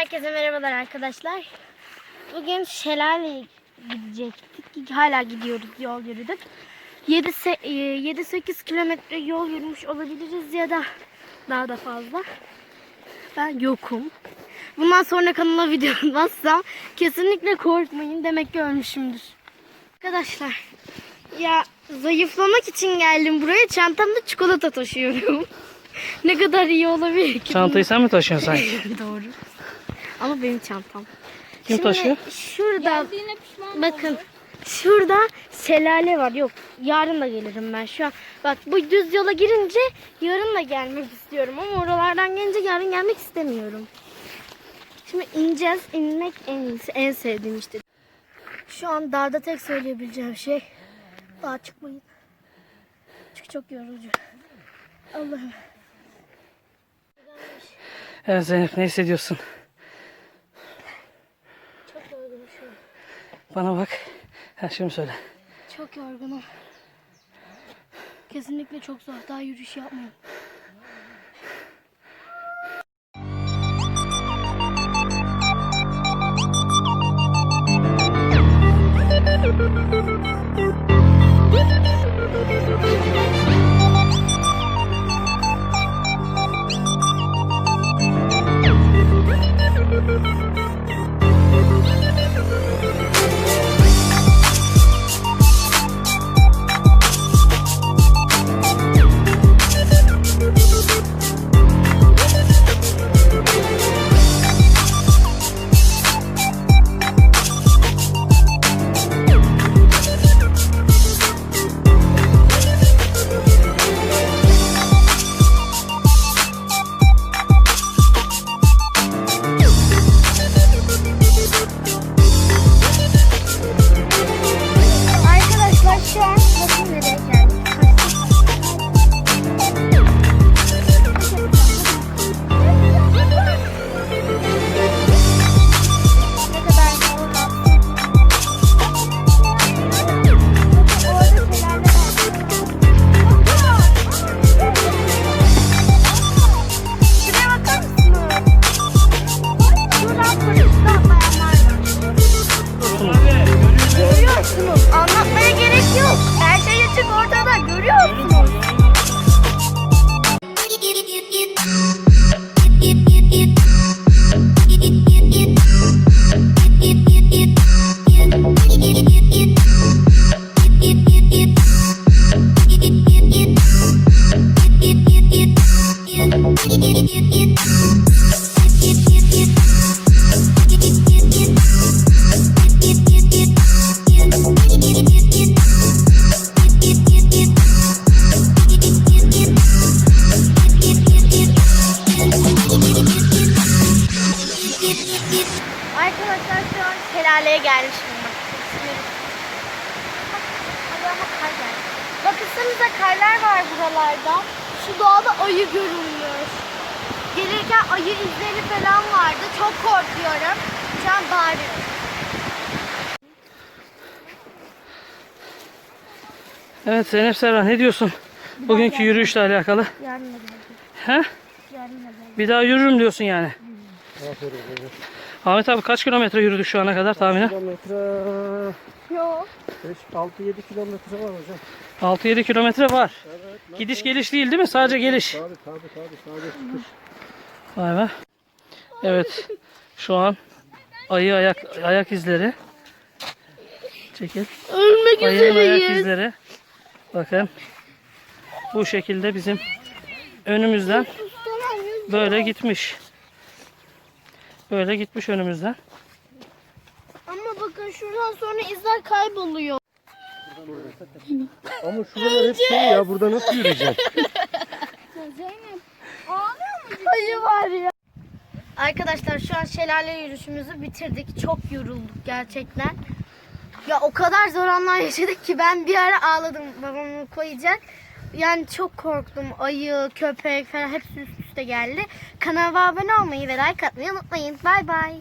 Herkese merhabalar arkadaşlar. Bugün şelaleye gidecektik. Hala gidiyoruz, yol yürüdük. 7-8 kilometre yol yürümüş olabiliriz ya da daha da fazla. Ben yokum. Bundan sonra kanala video atmazsam kesinlikle korkmayın. Demek ki ölmüşümdür. Arkadaşlar ya zayıflamak için geldim buraya. Çantamda çikolata taşıyorum. ne kadar iyi olabilir ki? Çantayı sen mi taşıyorsun sanki? Doğru. Ama benim çantam. Kim taşıyor? Şurada bakın şurada şelale var. Yok yarın da gelirim ben şu an. Bak bu düz yola girince yarın da gelmek istiyorum ama oralardan gelince yarın gelmek istemiyorum. Şimdi ineceğiz. İnmek en iyisi. En sevdiğim işte. Şu an dağda tek söyleyebileceğim şey dağa çıkmayın. Çünkü çok yorucu. Allah'ım. Evet Zeynep ne hissediyorsun? Çok yorgunum şu an. Bana bak. Her şeyimi söyle. Çok yorgunum. Kesinlikle çok zor. Daha yürüyüş yapmayın. Arkadaşlar Arkadaşlar şu an şelaleye gelmiş bulunmaktayız. Allah'ıma kar geldi. Bakınsanıza karlar var buralarda. Şu doğada ayı görünmüş. Gelirken ayı izleri falan vardı. Çok korkuyorum. Şu an bağırıyorum. Evet Zeynep Serra ne diyorsun? Bugünkü yürüyüşle alakalı. Yarın da. He? Yarın da. Bir daha yürürüm diyorsun yani. Ahmet abi kaç kilometre yürüdük şu ana kadar tahminen? Kilometre Yok. 6-7 kilometre var hocam. 6-7 kilometre var. Gidiş geliş değil değil mi? Sadece geliş. Tabii tabii tabii sadece çıkış. Vay be. Evet. Şu an ayı ayak ayak izleri. Çekil. Ölmek Ayının ayak izleri. Bakın. Bu şekilde bizim önümüzden böyle gitmiş. Böyle gitmiş önümüzden. Ama bakın şuradan sonra izler kayboluyor. Ama şuralar hep şey ya burada nasıl yürüyeceğim? Zeynep ağlıyor mu? Ayı var ya. Arkadaşlar şu an şelale yürüyüşümüzü bitirdik. Çok yorulduk gerçekten. Ya o kadar zor anlar yaşadık ki ben bir ara ağladım babamı koyacak. Yani çok korktum. Ayı, köpek falan hepsi üst üste geldi. Kanalıma abone olmayı ve like atmayı unutmayın. Bay bay.